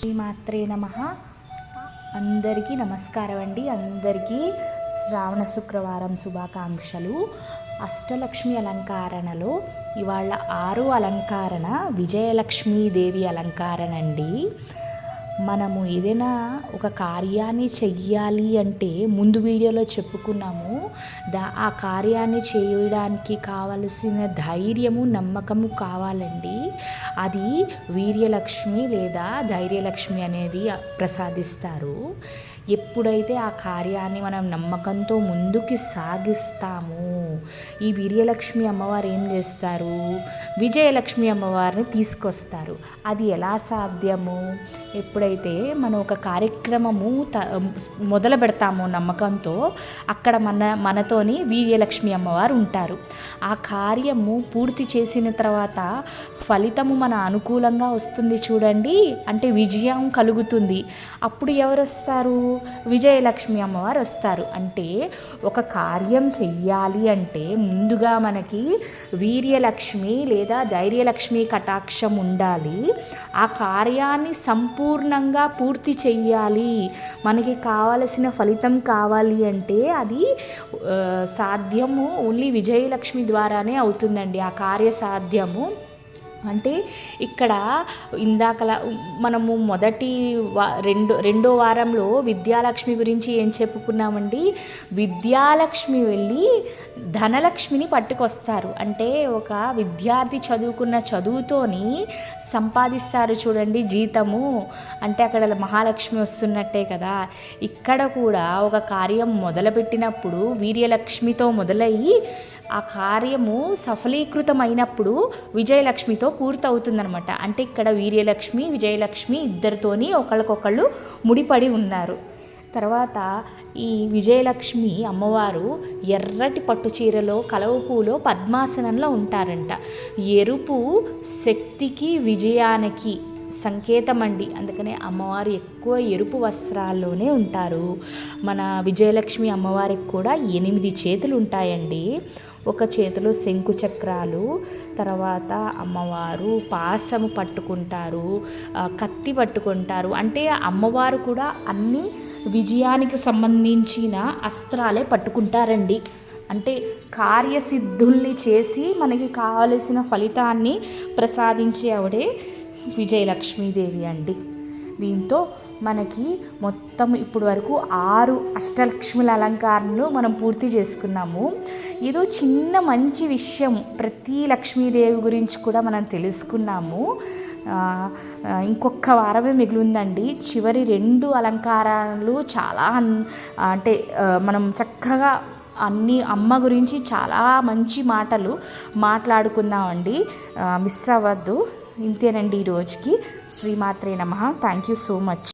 శ్రీమాత్రే నమ. అందరికీ నమస్కారం అండి. అందరికీ శ్రావణ శుక్రవారం శుభాకాంక్షలు. అష్టలక్ష్మి అలంకరణలో ఇవాళ ఆరో అలంకరణ విజయలక్ష్మీదేవి అలంకారణ అండి. మనము ఏదైనా ఒక కార్యాన్ని చెయ్యాలి అంటే ముందు వీడియోలో చెప్పుకున్నాము. దా ఆ కార్యాన్ని చేయడానికి కావలసిన ధైర్యము నమ్మకము కావాలండి. అది వీర్యలక్ష్మి లేదా ధైర్యలక్ష్మి అనేది ప్రసాదిస్తారు. ఎప్పుడైతే ఆ కార్యాన్ని మనం నమ్మకంతో ముందుకి సాగిస్తామో ఈ వీర్యలక్ష్మి అమ్మవారు ఏం చేస్తారు? విజయలక్ష్మి అమ్మవారిని తీసుకొస్తారు. అది ఎలా సాధ్యము? ఎప్పుడైతే మనం ఒక కార్యక్రమము త మొదలు పెడతామో నమ్మకంతో అక్కడ మన మనతోని వీర్యలక్ష్మి అమ్మవారు ఉంటారు. ఆ కార్యము పూర్తి చేసిన తర్వాత ఫలితము మన అనుకూలంగా వస్తుంది చూడండి. అంటే విజయం కలుగుతుంది. అప్పుడు ఎవరు వస్తారు విజయలక్ష్మి అమ్మవారు వస్తారు. అంటే ఒక కార్యం చెయ్యాలి అంటే ముందుగా మనకి వీర్యలక్ష్మి లేదా ధైర్యలక్ష్మి కటాక్షం ఉండాలి. ఆ కార్యాన్ని సంపూర్ణంగా పూర్తి చెయ్యాలి. మనకి కావలసిన ఫలితం కావాలి అంటే అది సాధ్యము ఓన్లీ విజయలక్ష్మి ద్వారానే అవుతుందండి. ఆ కార్య సాధ్యము. అంటే ఇక్కడ ఇందాకలా మనము మొదటి వా రెండు రెండో వారంలో విద్యాలక్ష్మి గురించి ఏం చెప్పుకున్నామండి? విద్యాలక్ష్మి వెళ్ళి ధనలక్ష్మిని పట్టుకొస్తారు. అంటే ఒక విద్యార్థి చదువుకున్న చదువుతోని సంపాదిస్తారు చూడండి జీతము. అంటే అక్కడ మహాలక్ష్మి వస్తున్నట్టే కదా. ఇక్కడ కూడా ఒక కార్యం మొదలుపెట్టినప్పుడు వీర్యలక్ష్మితో మొదలయ్యి ఆ కార్యము సఫలీకృతమైనప్పుడు విజయలక్ష్మితో పూర్తవుతుందనమాట అంటే ఇక్కడ వీర్యలక్ష్మి విజయలక్ష్మి ఇద్దరితోని ఒకళ్ళకొకళ్ళు ముడిపడి ఉన్నారు. తర్వాత ఈ విజయలక్ష్మి అమ్మవారు ఎర్రటి పట్టు చీరలో కలవపూలో పద్మాసనంలో ఉంటారంట. ఎరుపు శక్తికి విజయానికి సంకేతం అండి అందుకనే అమ్మవారు ఎక్కువ ఎరుపు వస్త్రాల్లోనే ఉంటారు. మన విజయలక్ష్మి అమ్మవారికి కూడా ఎనిమిది చేతులు ఉంటాయండి ఒక చేతిలో శంకు చక్రాలు తర్వాత అమ్మవారు పాసము పట్టుకుంటారు కత్తి పట్టుకుంటారు. అంటే అమ్మవారు కూడా అన్ని విజయానికి సంబంధించిన అస్త్రాలే పట్టుకుంటారండి. అంటే కార్యసిద్ధుల్ని చేసి మనకి కావలసిన ఫలితాన్ని ప్రసాదించే ఆవిడే విజయలక్ష్మీదేవి అండి. దీంతో మనకి మొత్తం ఇప్పుడు వరకు ఆరు అష్టలక్ష్ముల అలంకారాలు మనం పూర్తి చేసుకున్నాము. ఏదో చిన్న మంచి విషయం ప్రతి లక్ష్మీదేవి గురించి కూడా మనం తెలుసుకున్నాము. ఇంకొక వారమే మిగిలిందండి. చివరి రెండు అలంకారాలు చాలా అంటే మనం చక్కగా అన్ని అమ్మ గురించి చాలా మంచి మాటలు మాట్లాడుకుందామండి. మిస్ అవ్వద్దు. ఇంతేనండి ఈ రోజుకి. శ్రీమాత్రే నమ. Thank you so much